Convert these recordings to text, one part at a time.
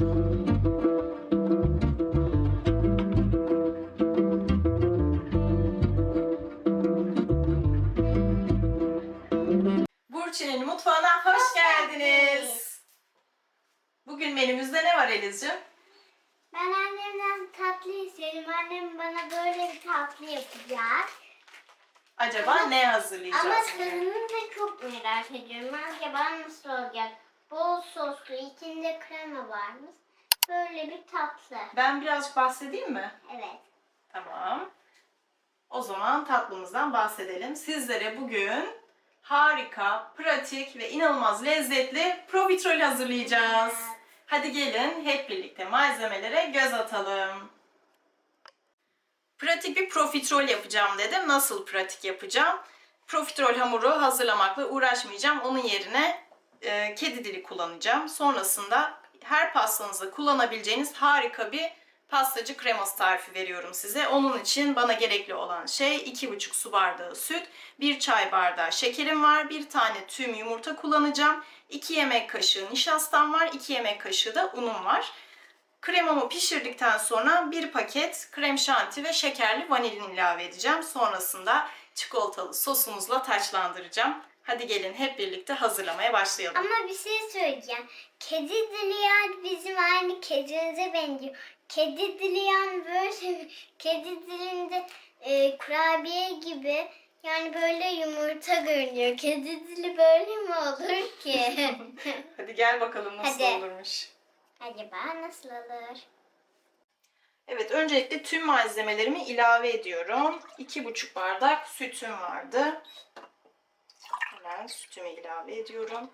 Burçin'in mutfağına hoş geldiniz. Bugün menümüzde ne var Elizciğim? Ben annemden tatlı istedim. Annem bana böyle bir tatlı yapacak. Acaba Ama- ne hazırlayacağız? Ama tadını da çok merak ediyorum. Acaba nasıl olacak? Bol soslu, içinde krema varmış. Böyle bir tatlı. Ben birazcık bahsedeyim mi? Evet. Tamam. O zaman tatlımızdan bahsedelim. Sizlere bugün harika, pratik ve inanılmaz lezzetli profiterol hazırlayacağız. Hadi gelin hep birlikte malzemelere göz atalım. Pratik bir profiterol yapacağım dedim. Nasıl pratik yapacağım? Profiterol hamuru hazırlamakla uğraşmayacağım. Onun yerine e, kedi dili kullanacağım. Sonrasında her pastanızda kullanabileceğiniz harika bir pastacı kreması tarifi veriyorum size. Onun için bana gerekli olan şey 2,5 su bardağı süt, 1 çay bardağı şekerim var, 1 tane tüm yumurta kullanacağım, 2 yemek kaşığı nişastam var, 2 yemek kaşığı da unum var. Kremamı pişirdikten sonra bir paket krem şanti ve şekerli vanilin ilave edeceğim. Sonrasında çikolatalı sosumuzla taçlandıracağım. Hadi gelin hep birlikte hazırlamaya başlayalım. Ama bir şey söyleyeceğim. Kedi dili yani bizim aynı kedimize benziyor. Kedi dili yani böyle kedi dilinde e, kurabiye gibi yani böyle yumurta görünüyor. Kedi dili böyle mi olur ki? Hadi gel bakalım nasıl Hadi. olurmuş. Acaba nasıl olur? Evet öncelikle tüm malzemelerimi ilave ediyorum. 2,5 bardak sütüm vardı. Hemen sütümü ilave ediyorum.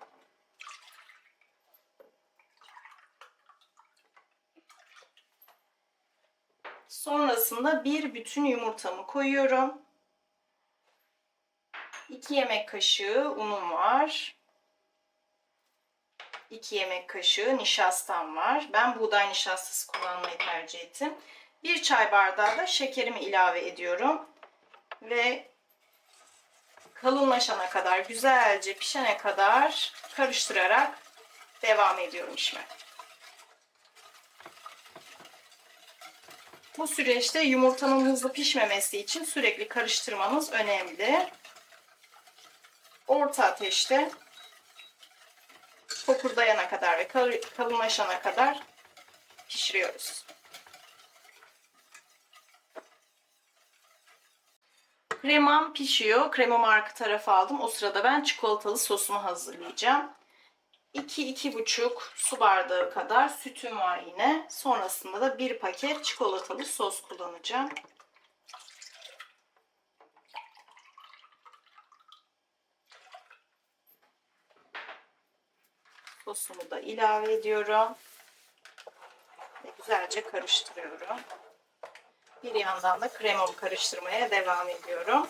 Sonrasında bir bütün yumurtamı koyuyorum. 2 yemek kaşığı unum var. 2 yemek kaşığı nişastam var. Ben buğday nişastası kullanmayı tercih ettim. 1 çay bardağı da şekerimi ilave ediyorum. Ve kalınlaşana kadar, güzelce pişene kadar karıştırarak devam ediyorum işime. Bu süreçte yumurtanın hızlı pişmemesi için sürekli karıştırmanız önemli. Orta ateşte fokurdayana kadar ve kal- kalınlaşana kadar pişiriyoruz. Kremam pişiyor. Kremamı arka tarafa aldım. O sırada ben çikolatalı sosumu hazırlayacağım. 2-2,5 su bardağı kadar sütüm var yine. Sonrasında da bir paket çikolatalı sos kullanacağım. Sosumu da ilave ediyorum. Ve güzelce karıştırıyorum. Bir yandan da kremamı karıştırmaya devam ediyorum.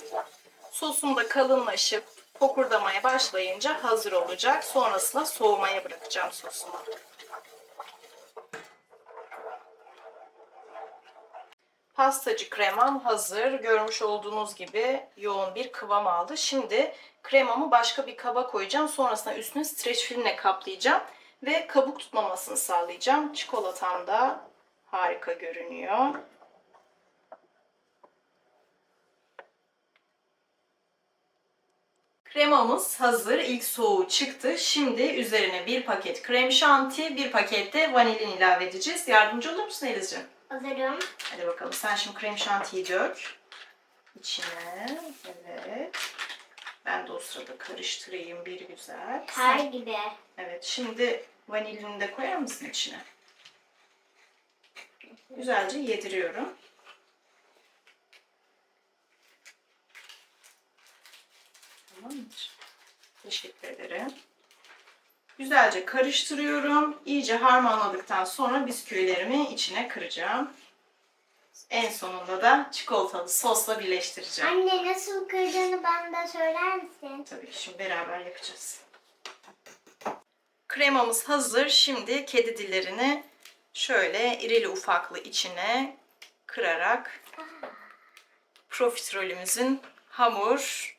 Sosum da kalınlaşıp fokurdamaya başlayınca hazır olacak. Sonrasında soğumaya bırakacağım sosumu. Pastacı kremam hazır. Görmüş olduğunuz gibi yoğun bir kıvam aldı. Şimdi kremamı başka bir kaba koyacağım. Sonrasında üstüne streç filmle kaplayacağım. Ve kabuk tutmamasını sağlayacağım. Çikolatam da harika görünüyor. Kremamız hazır. İlk soğuğu çıktı. Şimdi üzerine bir paket krem şanti, bir paket de vanilin ilave edeceğiz. Yardımcı olur musun Elizciğim? Alırım. Hadi bakalım. Sen şimdi krem şantiyi dök. İçine. Evet. Ben de o sırada karıştırayım bir güzel. Kar gibi. Evet. Şimdi vanilini de koyar mısın içine? Güzelce yediriyorum. Tamamdır. Teşekkür ederim. Güzelce karıştırıyorum. İyice harmanladıktan sonra bisküvilerimi içine kıracağım. En sonunda da çikolatalı sosla birleştireceğim. Anne nasıl kırdığını bana da söyler misin? Tabii ki şimdi beraber yapacağız. Kremamız hazır. Şimdi kedi dillerini şöyle irili ufaklı içine kırarak profiterolümüzün hamur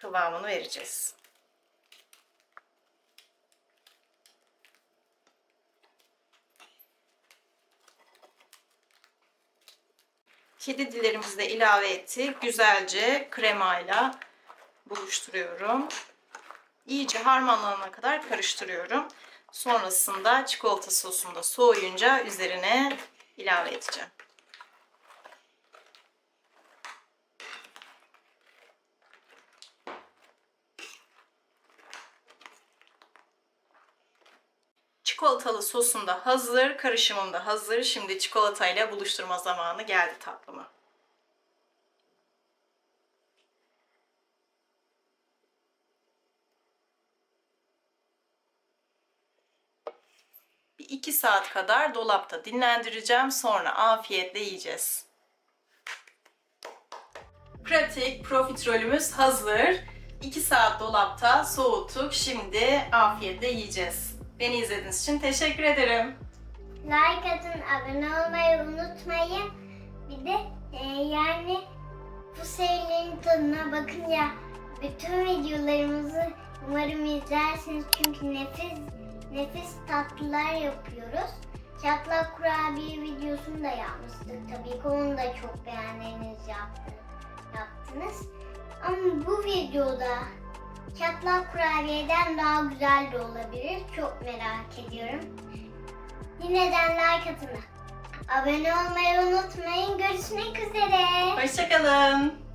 kıvamını vereceğiz. Kedi dillerimizi de ilave ettik. Güzelce kremayla buluşturuyorum. İyice harmanlanana kadar karıştırıyorum. Sonrasında çikolata sosunda soğuyunca üzerine ilave edeceğim. Çikolatalı sosum da hazır, karışımım da hazır. Şimdi çikolatayla buluşturma zamanı geldi tatlımı. Bir iki saat kadar dolapta dinlendireceğim. Sonra afiyetle yiyeceğiz. Pratik profiterolümüz hazır. 2 saat dolapta soğuttuk. Şimdi afiyetle yiyeceğiz. Beni izlediğiniz için teşekkür ederim. Like atın, abone olmayı unutmayın. Bir de e, yani bu serilerin tadına bakınca bütün videolarımızı umarım izlersiniz. Çünkü nefis nefis tatlılar yapıyoruz. Çatlak kurabiye videosunu da yapmıştık. Tabii ki onu da çok beğendiğiniz yaptı, yaptınız. Ama bu videoda çatlak kurabiyeden daha güzel de olabilir. Çok merak ediyorum. Yineden like atın. Abone olmayı unutmayın. Görüşmek üzere. Hoşçakalın.